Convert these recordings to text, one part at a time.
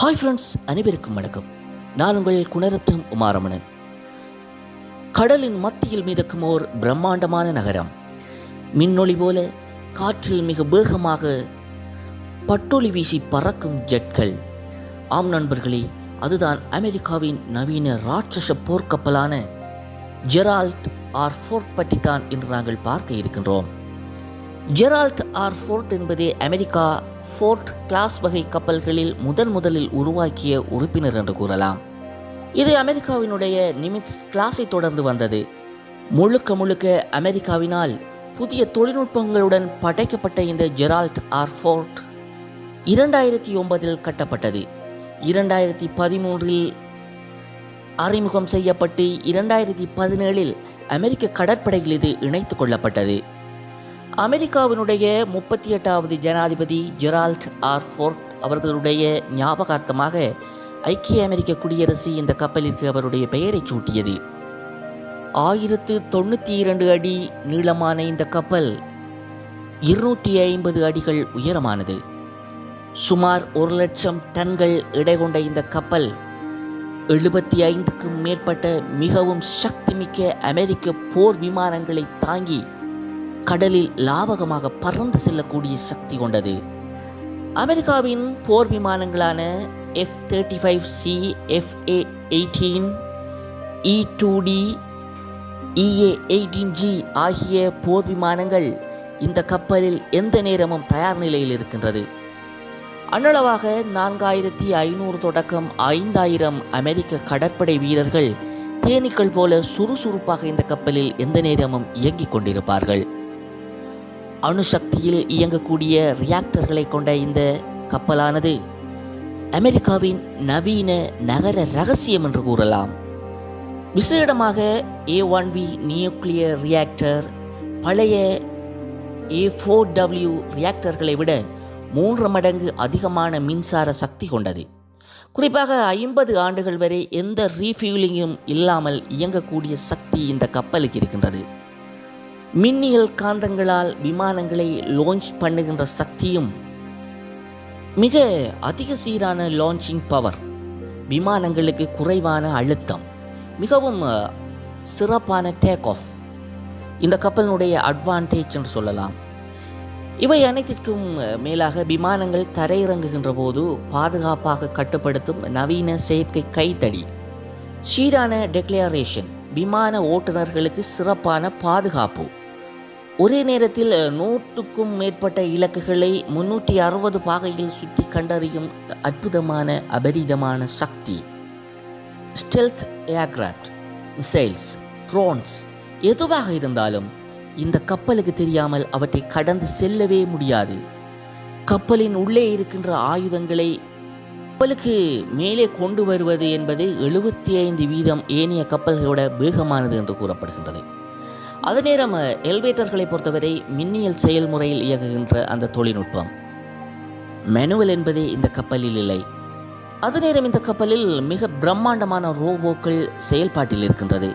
Hi friends அனைவருக்கும் வணக்கம். நான் உங்கள் குணரத்னம் உமாரமணன். கடலின் மத்தியில் மிதக்கும் ஓர் பிரம்மாண்டமான நகரம். மின்னொளி போல காற்றில் மிக வேகமாக பட்டொளி வீசி பறக்கும் ஜெட்கள் ஆம் நண்பர்களே அதுதான் அமெரிக்காவின் நவீன ராட்சச போர்க்கப்பலான ஜெரால்ட் ஆர் ஃபோர்ட் பற்றித்தான் இன்று நாங்கள் பார்க்க இருக்கின்றோம். ஜெரால்ட் ஆர் ஃபோர்ட் என்பதே அமெரிக்கா ஃபோர்ட் கிளாஸ் வகை கப்பல்களில் முதன் முதலில் உருவாக்கிய உறுப்பினர் என்று கூறலாம். இது அமெரிக்காவினுடைய நிமிட்ஸ் கிளாஸை தொடர்ந்து வந்தது. முழுக்க முழுக்க அமெரிக்காவினால் புதிய தொழில்நுட்பங்களுடன் படைக்கப்பட்ட இந்த ஜெரால்ட் ஆர் ஃபோர்ட் இரண்டாயிரத்தி ஒன்பதில் கட்டப்பட்டது. இரண்டாயிரத்தி பதிமூன்றில் அறிமுகம் செய்யப்பட்டு இரண்டாயிரத்தி பதினேழில் அமெரிக்க கடற்படையில் இது இணைத்து கொள்ளப்பட்டது. அமெரிக்காவினுடைய முப்பத்தி எட்டாவது ஜனாதிபதி ஜெரால்ட் ஆர் ஃபோர்ட் அவர்களுடைய ஞாபகார்த்தமாக ஐக்கிய அமெரிக்க குடியரசு இந்த கப்பலிற்கு அவருடைய பெயரை சூட்டியது. ஆயிரத்து தொண்ணூற்றி இரண்டு அடி நீளமான இந்த கப்பல் இருநூற்றி ஐம்பது அடிகள் உயரமானது. சுமார் ஒரு லட்சம் டன்கள் எடை கொண்ட இந்த கப்பல் எழுபத்தி ஐந்துக்கும் மேற்பட்ட மிகவும் சக்திமிக்க அமெரிக்க போர் விமானங்களை தாங்கி கடலில் லாவகமாக பறந்து செல்லக்கூடிய சக்தி கொண்டது. அமெரிக்காவின் போர் விமானங்களான F thirty five C FA eighteen E two D EA eighteen G ஆகிய போர் விமானங்கள் இந்த கப்பலில் எந்த நேரமும் தயார் நிலையில் இருக்கின்றது. அன்னளவாக நான்காயிரத்தி ஐநூறு தொடக்கம் ஐந்தாயிரம் அமெரிக்க கடற்படை வீரர்கள் தேனீக்கள் போல சுறுசுறுப்பாக இந்த கப்பலில் எந்த நேரமும் இயங்கிக் கொண்டிருப்பார்கள். அணுசக்தியில் இயங்கக்கூடிய ரியாக்டர்களை கொண்ட இந்த கப்பலானது அமெரிக்காவின் நவீன நகர ரகசியம் என்று கூறலாம். விசேடமாக A one V nuclear reactor பழைய ஏ ஃபோர் டபிள்யூ ரியாக்டர்களை விட மூன்று மடங்கு அதிகமான மின்சார சக்தி கொண்டது. குறிப்பாக ஐம்பது ஆண்டுகள் வரை எந்த ரீஃபியூலிங்கும் இல்லாமல் இயங்கக்கூடிய சக்தி இந்த கப்பலுக்கு இருக்கின்றது. மின்னியல் காந்தங்களால் விமானங்களை லான்ச் பண்ணுகின்ற சக்தியும் மிக அதிக சீரான லான்ச்சிங் பவர் விமானங்களுக்கு குறைவான அழுத்தம் மிகவும் சிறப்பான டேக் ஆஃப் இந்த கப்பலினுடைய அட்வான்டேஜ் என்று சொல்லலாம். இவை அனைத்திற்கும் மேலாக விமானங்கள் தரையிறங்குகின்ற போது பாதுகாப்பாக கட்டுப்படுத்தும் நவீன செயற்கை கைத்தடி. சீரான டெக்ளரேஷன் விமான ஓட்டுநர்களுக்கு சிறப்பான பாதுகாப்பு. ஒரே நேரத்தில் நூற்றுக்கும் மேற்பட்ட இலக்குகளை முன்னூற்றி அறுபது பாகையில் சுற்றி கண்டறியும் அற்புதமான அபரிதமான சக்தி. ஸ்டெல்த் ஏர்கிராஃப்ட் மிசைல்ஸ் ட்ரோன்ஸ் எதுவாக இருந்தாலும் இந்த கப்பலுக்கு தெரியாமல் அவற்றை கடந்து செல்லவே முடியாது. கப்பலின் உள்ளே இருக்கின்ற ஆயுதங்களை கப்பலுக்கு மேலே கொண்டு வருவது என்பது எழுபத்தி ஐந்து வீதம் ஏனைய கப்பல்களோட வேகமானது என்று கூறப்படுகின்றது. அதே நேரம் எல்வேட்டர்களை பொறுத்தவரை மின்னியல் செயல்முறையில் இயங்குகின்ற அந்த தொழில்நுட்பம். மேனுவல் என்பதே இந்த கப்பலில் இல்லை. அதே நேரம் இந்த கப்பலில் மிக பிரம்மாண்டமான ரோபோக்கள் செயல்பாட்டில் இருக்கின்றது.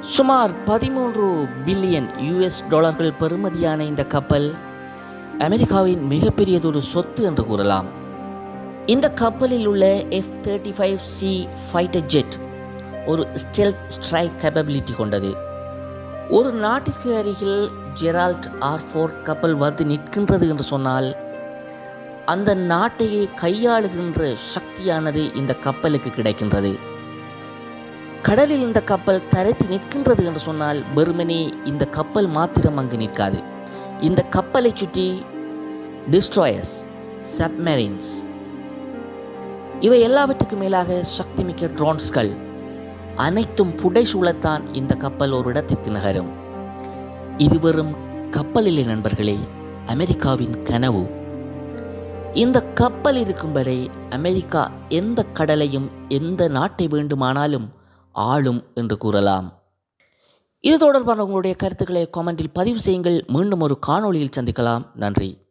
சுமார் பதிமூன்று பில்லியன் யுஎஸ் டாலர்கள் பெறுமதியான இந்த கப்பல் அமெரிக்காவின் மிகப்பெரியதொரு சொத்து என்று கூறலாம். இந்த கப்பலில் உள்ள F thirty five C fighter jet ஒரு ஸ்டெல்த் ஸ்ட்ரைக் கேப்பபிலிட்டி கொண்டது. ஒரு நாட்டிற்கு அருகில் ஜெரால்ட் ஆர்ஃபோர் கப்பல் வந்து நிற்கின்றது என்று சொன்னால் அந்த நாட்டையே கையாளுகின்ற சக்தியானது இந்த கப்பலுக்கு கிடைக்கின்றது. கடலில் இந்த கப்பல் தரைத்து நிற்கின்றது என்று சொன்னால் வெறுமனே இந்த கப்பல் மாத்திரம் அங்கு நிற்காது. இந்த கப்பலை சுற்றி டிஸ்ட்ராயர்ஸ் சப்மரீன்ஸ் இவை எல்லாவற்றுக்கும் மேலாக சக்திமிக்க ட்ரோன்ஸ்கள் அனைத்தும் புடைசூழத்தான் இந்த கப்பல் ஒரு இடத்திற்கு நகரும். இது வெறும் கப்பலிலே நண்பர்களே அமெரிக்காவின் கனவு. இந்த கப்பல் இருக்கும் வரை அமெரிக்கா எந்த கடலையும் எந்த நாட்டை வேண்டுமானாலும் ஆளும் என்று கூறலாம். இது தொடர்பான உங்களுடைய கருத்துக்களை காமெண்டில் பதிவு செய்யுங்கள். மீண்டும் ஒரு காணொளியில் சந்திக்கலாம். நன்றி.